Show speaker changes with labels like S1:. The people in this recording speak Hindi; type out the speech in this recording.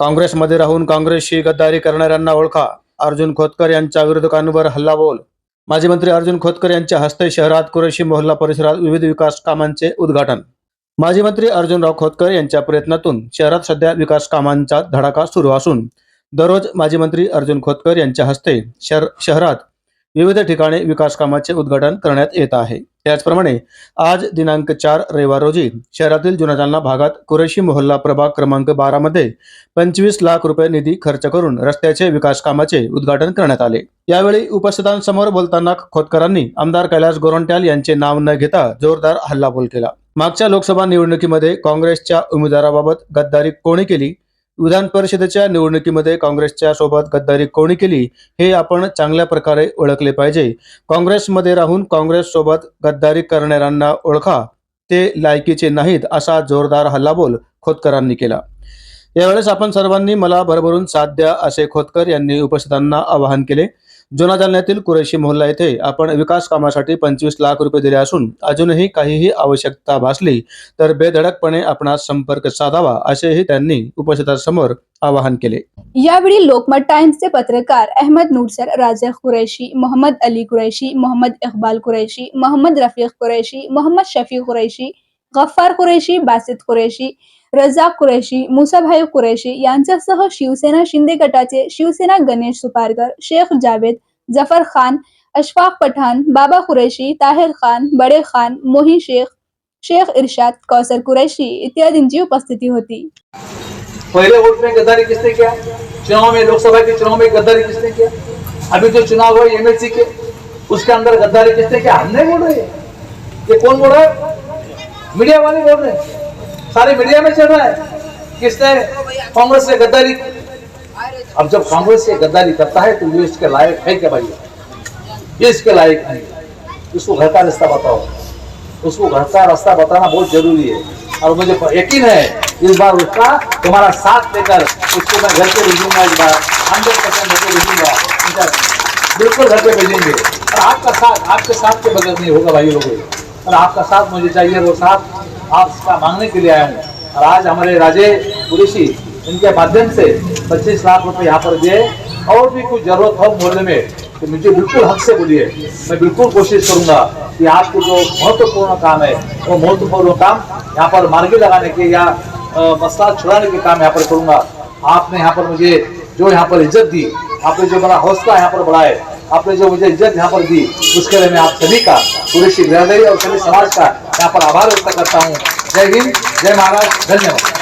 S1: काँग्रेसमध्ये राहून काँग्रेसशी गद्दारी करणाऱ्यांना ओळखा. अर्जुन खोतकर यांच्या विरोधकांवर हल्लाबोल. माजी मंत्री अर्जुन खोतकर यांच्या हस्ते शहरात कुरेशी मोहल्ला परिसरात विविध विकास कामांचे उद्घाटन. माजी मंत्री अर्जुनराव खोतकर यांच्या प्रयत्नातून शहरात सध्या विकास कामांचा धडाका सुरू असून दररोज माजी मंत्री अर्जुन खोतकर यांच्या हस्ते शहर शहरात विविध ठिकाणी विकास कामाचे उद्घाटन करण्यात येत आहे. त्याचप्रमाणे आज दिनांक चार रविवार रोजी शहरातील जुना जालना भागात कुरेशी मोहल्ला प्रभाग क्रमांक बारामध्ये पंचवीस लाख रुपये निधी खर्च करून रस्त्याचे विकास कामाचे उद्घाटन करण्यात आले. यावेळी उपस्थितांसमोर बोलताना खोतकरांनी आमदार कैलास गोरंट्याल यांचे नाव न घेता जोरदार हल्लाबोल केला. मागच्या लोकसभा निवडणुकीमध्ये काँग्रेसच्या उमेदवाराबाबत गद्दारी कोणी केली? विधान परिषदेच्या निवडणुकीमध्ये काँग्रेसच्या सोबत गद्दारी कोणी केली हे आपण चांगल्या प्रकारे ओळखले पाहिजे. काँग्रेसमध्ये राहून काँग्रेस सोबत गद्दारी करणाऱ्यांना ओळखा. ते लायकीचे नाहीत असा जोरदार हल्लाबोल खोतकरांनी केला. यावेळेस आपण सर्वांनी मला भरभरून साथ द्या असे खोतकर यांनी उपस्थितांना आवाहन केले. जुना जालन्यातील कुरेशी मोहल्ला येथे आपण विकास कामासाठी पंचवीस लाख रुपये दिले असून अजूनही काहीही आवश्यकता भासली तर बेधडकपणे आपणास संपर्क साधावा असेही त्यांनी उपस्थितांसमोर आवाहन केले.
S2: यावेळी लोकमत टाइम्सचे पत्रकार अहमद नूरसर राजा कुरैशी मोहम्मद अली कुरैशी मोहम्मद इकबाल कुरैशी मोहम्मद रफीक कुरैशी मोहम्मद शफी कुरैशी गफ्फार कुरैशी, बासित कुरैशी रजाक कुरैशी, मुसाभाई कुरैशी यांच्यासह शिवसेना शिंदे गटाचे शिवसेना गणेश सुपारकर, शेख जावेद, ज़फ़र खान, अशफाक पठाण, बाबा कुरैशी, ताहिर खान, बडे खान मोही शेख शेख इरशाद, कौसर कुरैशी इत्यादींची उपस्थिती होती.
S3: पहले वोट में गद्दारी किसने किया? चुनाव में, लोकसभा के चुनाव में गद्दारी किसने किया? अभी जो चुनाव हुआ एमएलसी के, उसके अंदर गद्दारी किसने किया? हम नहीं बोल रहे ये कौन बोल रहा है? मीडिया वाले बोल रहे सारे मीडिया में चल रहा है। किसने? कांग्रेस से गद्दारी। अब जब कांग्रेस से गद्दारी करता है तो ये इसके लायक है क्या भाई? ये इसके लायक नहीं उसको घर का रास्ता बताओ। उसको घर का रास्ता बताना बहुत ज़रूरी है। और मुझे यकीन है, इस बार उसका तुम्हारा साथ लेकर उसको मैं घर पे भेजूँगा इस बार। हंड्रेड परसेंट घर पे भेजूँगा। बिल्कुल घर पे भेजेंगे। और आपका साथ, आपके साथ के बगैर नहीं होगा भाई लोगों। और आपका साथ मुझे चाहिए वो साथ आपका मांगने के लिए आया हूँ। और आज हमारे राजे कुरेशी, इनके माध्यम से 25 लाख रुपए यहाँ पर दिए। और भी कुछ ज़रूरत हो मोहल्ले में तो मुझे बिल्कुल हक से बोलिए। मैं बिल्कुल कोशिश करूँगा कि आपको जो महत्वपूर्ण काम है, वो महत्वपूर्ण काम यहाँ पर मार्गी लगाने के या मसला छुड़ाने के काम यहाँ पर करूँगा। आपने यहाँ पर मुझे जो यहाँ पर इज़्ज़त दी, आपने जो मेरा हौसला यहाँ पर बढ़ाए आपने जो मुझे इज़्ज़त यहाँ पर दी, उसके लिए मैं आप सभी का पूरे श्री बिरादरी और सभी समाज का यहाँ पर आभार व्यक्त करता हूँ। जय हिंद, जय महाराज, धन्यवाद।